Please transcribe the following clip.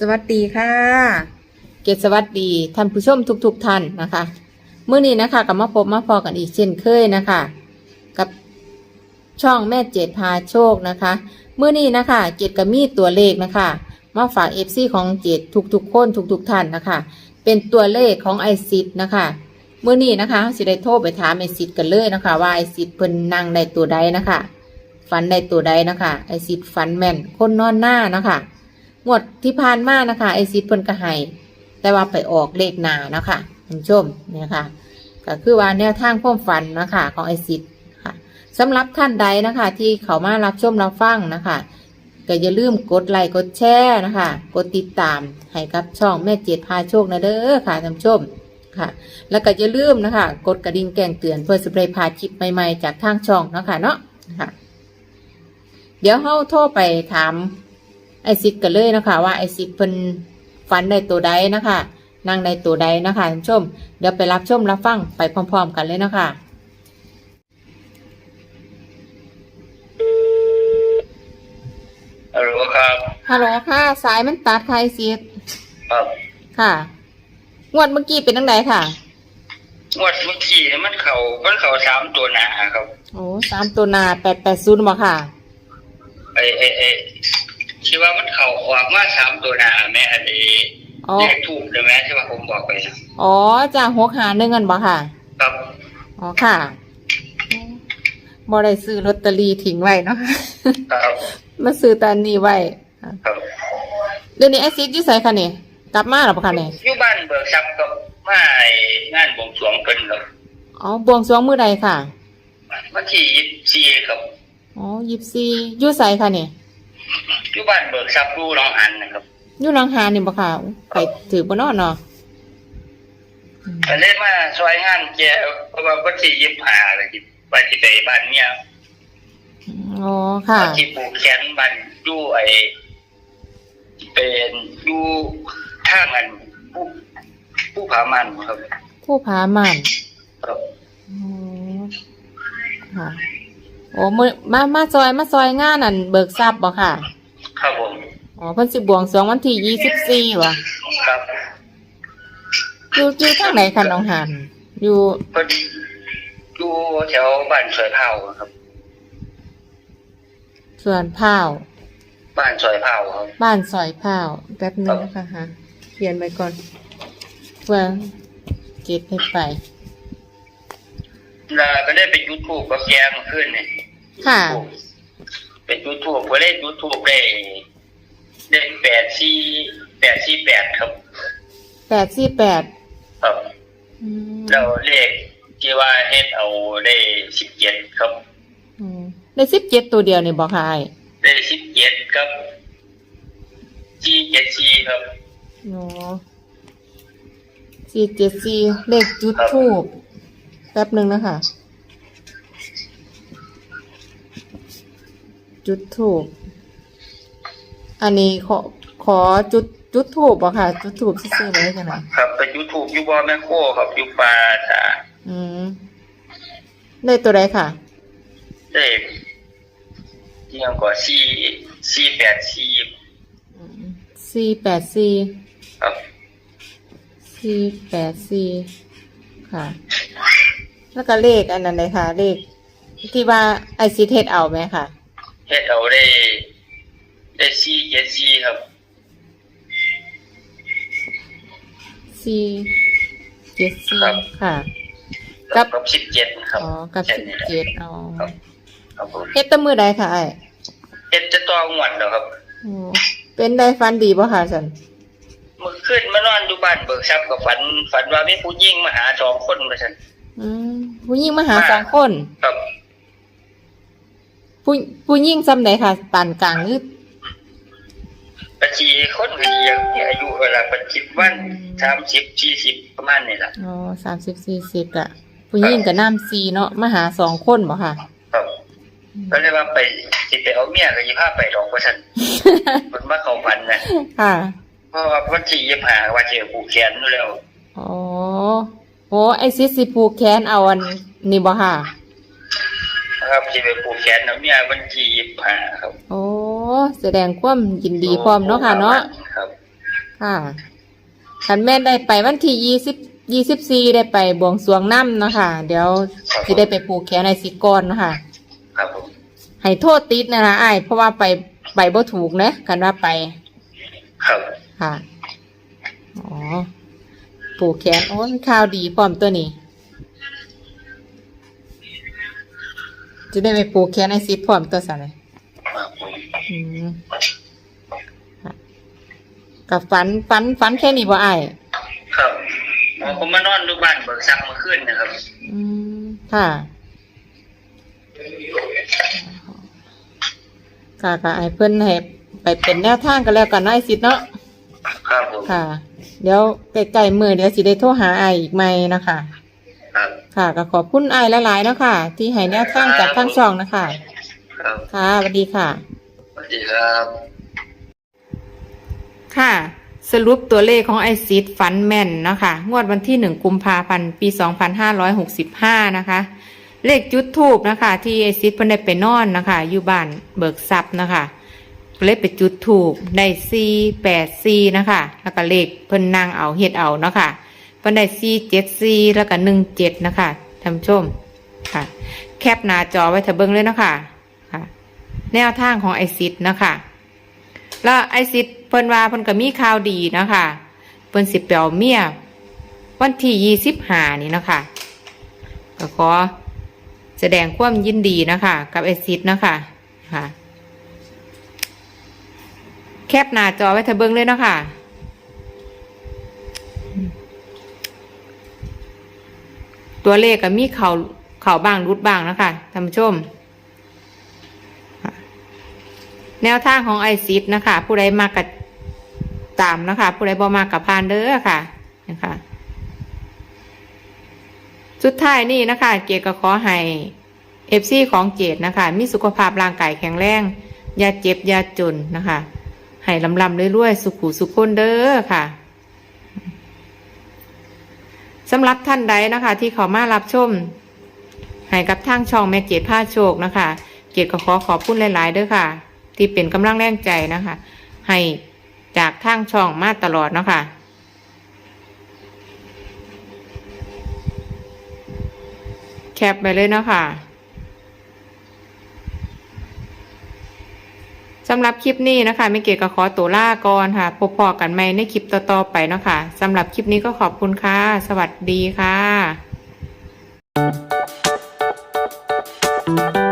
สวัสดีค่ะ เกศสวัสดีท่านผู้ชมทุกๆทท่านนะคะเมื่อนี้นะคะกับมาพบมาพอกันอีกเช่นเคยนะคะ กับช่องแม่เจดพาโชคนะคะเมื่อนี้นะคะ เจดกับมีตัวเลขนะคะ มาฝากเอฟซีของเจดทุกๆคนทุกๆท่านนะคะ เป็นตัวเลขของไอซิดนะคะเมื่อนี้นะคะสิได้โทรไปถามไอซิดกันเลยนะคะ ว่าไอซิดเพิ่นนั่งในตัวใดนะคะฝันในตัวใดนะคะ ไอซิดฝันแม่นคนนอนหน้านะคะ งวดที่ผ่านมานะคะไอซิดเพิ่นก็ให้แต่ว่าไปออกเลขหนานะคะท่านผู้ชมเนี่ยค่ะ ก็คือว่าแนวทางความฝันนะคะ ของไอซิดค่ะสำหรับท่านใดนะคะ ที่เขามารับชมรับฟังนะคะก็อย่าลืมกดไลค์กดแชร์นะคะ กดติดตามให้กับช่องแม่เจ็ดพาโชคนะเด้อค่ะท่านผู้ชมค่ะ แล้วก็อย่าลืมนะคะ กดกระดิ่งแจ้งเตือนเพื่อสเปรย์พาคลิปใหม่ๆจากทางช่องนะคะเนาะค่ะ เดี๋ยวเฮาโทรไปถาม ไอซิดกันเลยนะคะว่าไอซิดเพิ่นฝันในตัวใดนะคะนั่งในตัวใดนะคะท่านผู้ชม เดี๋ยวไปรับชมรับฟังไปพร้อม ๆ กันเลยนะคะฮัลโหลครับฮัลโหลค่ะ สายมันตัดค่ะไอซิดครับค่ะ งวดเมื่อกี้เป็นตั้งไหนค่ะ งวดเมื่อกี้เนี่ยมันเขามันเขาสามตัวหนาครับ โอ้สามตัวหนาแปดแปดศูนย์บ่ค่ะไอไอไอ คิดว่ามันเขาออกมาสามตัวหนาแม่อันนี้อ๋อ เลขถูกเลยไหมที่ว่าผมบอกไปนะอ๋อจ้าหกหาหนึ่งกันบ่ค่ะ ครับอ๋อค่ะบ่ได้ซื้อลอตเตอรี่ทิ้งไว้เนาะค่ะครับมาซื้อตอนนี้ไว้ค่ะครับเดี๋ยวนี้ไอซิดอยู่ไสค่ะนี่กลับมาหรอปะคะนี่อยู่บ้านเบิกทรัพย์กับมาไอ้งานบวงสรวงเพิ่นครับอ๋อบวงสรวงมื้อใดค่ะ วันที่ยี่สิบสี่ครับอ๋อยิบซีอยู่ไสค่ะนี่ อยู่บ้านเบิกทรัพย์ดูน้องอันนะครับอยู่หนองหานนี่บ่ค่ะไปถือบ่เนอนเนาะอืมก็เลยมาซอยงานแกเพราะว่าวันที่ยี่สิบห้าเลยที่ไปที่ไปบ้านเนี่ยอ๋อค่ะที่ปลูกแขนบ้านอยู่ไอ้เป็นอยู่ท่างอันผู้ผู้ผามันครับ ผู้พาม่านครับอ๋อค่ะ โอ้มื้อมามาซอยมาซอยงานนั่นเบิกทรัพย์บ่ค่ะ ครับผม อ๋อเพิ่นสิบวงสรวงวันที่ยี่สิบสี่ว่ะครับอยู่อยู่ทางไหนคะหนองหานอยู่พอดีอยู่แถวบ้านซอยเผาครับ สวนพร้าวบ้านซอยเผาครับ บ้านซอยพร้าวแป๊บนึงนะคะฮะเขียนไปก่อนเพื่อเก็บให้ไป แล้วก็ได้ไปยูทูบกับแกเมาขึ้นเนี่ย ค่ะ เป็นยูทูบก็ได้ยูทูบได้ได้แปดสี่แปดสี่แปดครับแปดสี่แปดครับอืมแล้วเลขที่ว่าเฮ็ดเอาได้สิบเจ็ดครับ อืมได้สิบเจ็ดตัวเดียวนี่บอกค่ะไอ้ได้สิบเจ็ดครับสี่เจ็ดสี่ครับ โอ้สี่เจ็ดสี่เลขจุดทูบแป๊บหนึ่งนะคะ จุดทูบอันนี้ขอขอจุดจุดทูบบ่ค่ะ จุดทูบซื่อๆเลยกันนะครับไปยูทูบยูบอแมคโครครับยูปลาตาอืมได้ตัวใดค่ะได้เที่ยงกว่าสี่สี่แปดสี่สี่แปดสี่ครับสี่แปดสี่ค่ะ แล้วก็เลขอันนั้นเลยค่ะ เลขที่ว่าไอซีเทสเอาไหมค่ะ เฮ็ดเอาได้ ได้สี่เจ็ดสี่ครับ สี่เจ็ดสี่ครับ ค่ะกักับบกับสิบเจ็ดครับอ๋อกับแค่สิบนี้แหละ เจ็ดอ๋อครับ ครับผมเฮ็ดแตั้มือใดค่ะไอ้เฮ็ดจะต้องหวดแล้วครับ โอ้เป็นได้ฟันดีป่ะค่ะสันเมื่อคืนมานอนอยู่บ้านเบิกทรัพย์กับฝัน ฝันว่ามีผู้หญิงมาหาสองคนมาฉันอืมผู้หญิงมาหาสองคน ครับ ผู้ผู้หญิงซ้ำไหนค่ะปานกลางหรือบัญชีคนก็ดีอย่างนี้อายุเวลาปัจจุบันสามสิบสี่สิบประมาณนี้แหละอ๋อสามสิบสี่สิบอะผู้หญิงกับน้ำซีเนาะมาหาสองคนบ่ค่ะครับก็เลยว่าไปสิไปเอาเมียก็ยิพาไปดอกว่าฉันมันมาเข้าฝันนะค่ะ เพราะว่าวันที่ยี่หาว่าเจอผูกแขนอยู่แล้วอ๋อโอ้ไอซิสสิผูกแขนเอาอันนี่บ่ค่ะ นะครับที่ไปผูกแขนเอาเมียวันที่ยี่หาครับโอ้แสดงความยินดีพร้อมเนาะค่ะเนาะครับ ค่ะคันแม่นได้ไปวันที่ยี่สิบยี่สิบสี่ได้ไปบวงสรวงน้ำเนาะค่ะ เดี๋ยวจะได้ไปปลูกแขนในสิกรเนาะค่ะ ครับผมให้โทษติดนะนะไอ้ายเพราะว่าไปไปบ่ถูกนะกันว่าไปครับค่ะ อ๋อ ปลูกแขนโอ้ยข่าวดีพร้อมตัวนี้ จะได้ไปปลูกแขนในซิปพร้อมตัวสันเลยครับผมอืมค่ะกับฝันฝันฝันแค่นี้บ่ไอ้ายครับหมอผมมานอนดูบ้านเบิกซักเมื่อคืนนะครับ อืมค่ะค่ะก็ไอ้เพิ่นให้ไปเป็นแนวทางกันแล้วกันเนาะไอ้สิทธิ์เนาะ ครับผม ค่ะ เดี๋ยวใกล้ๆมือเดี๋ยวสิได้โทรหาไอายอีกไหมนะคะ ครับค่ะก็ขอบคุณไอายหลายๆเนาะค่ะ ที่ให้แนวทางจากทั้งช่องนะคะ ครับค่ะสวัสดีค่ะ สวัสดีครับ ค่ะ สรุปตัวเลขของไอซิดฟันแม่นเนาะคะ งวดวันที่หนึ่งกุมภาพันธ์ปีสองพันห้าร้อยหกสิบห้านะคะ เลขจุดทูบนะคะ ที่ไอซิดเพิ่นได้ไปนอนนะคะ อยู่บ้านเบิกทรัพย์นะคะเลขไปจุดถูกได้ซีแปดซีนะคะ แล้วก็เลขเพิ่นนางเอาเฮ็ดเอาเนาะค่ะ เพิ่นได้ซีเจ็ดซีแล้วก็หนึ่งเจ็ดนะคะท่านชมค่ะ แคปหน้าจอไว้เถอะเบิ่งเลยนะคะค่ะ แนวทางของไอซิดนะคะแล้วไอซิดเพิ่นว่าเพิ่นก็มีข่าวดีนะคะเพิ่นสิเปียวเมียวันที่ยี่สิบห้านี่นะคะก็ขอแสดงความยินดีนะคะ กับไอซิดนะคะค่ะ แคปหน้าจอไว้เถอะเบิ่งเลยนะคะ ตัวเลขก็มีเขาเขาบ้างรุดบ้างนะคะท่านผู้ชม แนวทางของไอซิดนะคะ ผู้ใดมากับตามนะคะ ผู้ใดบ่มากับพานเด้อค่ะนะคะสุดท้ายนี่นะคะ เกดก็ขอให้เอฟซีของเกดนะคะ มีสุขภาพร่างกายแข็งแรงอย่าเจ็บอย่าจนนะคะให้ลำลำเรื่อยๆสุขุสุขคนเด้อค่ะ สำหรับท่านใดนะคะ ที่เขามารับชมให้กับทางช่องแม่เกดผ้าโชคนะคะ เกดก็ขอขอบคุณหลายๆเด้อค่ะ ที่เป็นกำลังแรงใจนะคะ ให้จากทางช่องมาตลอดเนาะคะแคปไปเลยเนาะค่ะำหรับคลิปนี้นะคะไม่เก๋ก็ขอตัวลาก่อนค่ะ พบพอกันใหม่ในคลิปต่อๆไปเนาะคะ่ะสำหรับคลิปนี้ก็ขอบคุณค่ะ สวัสดีค่ะ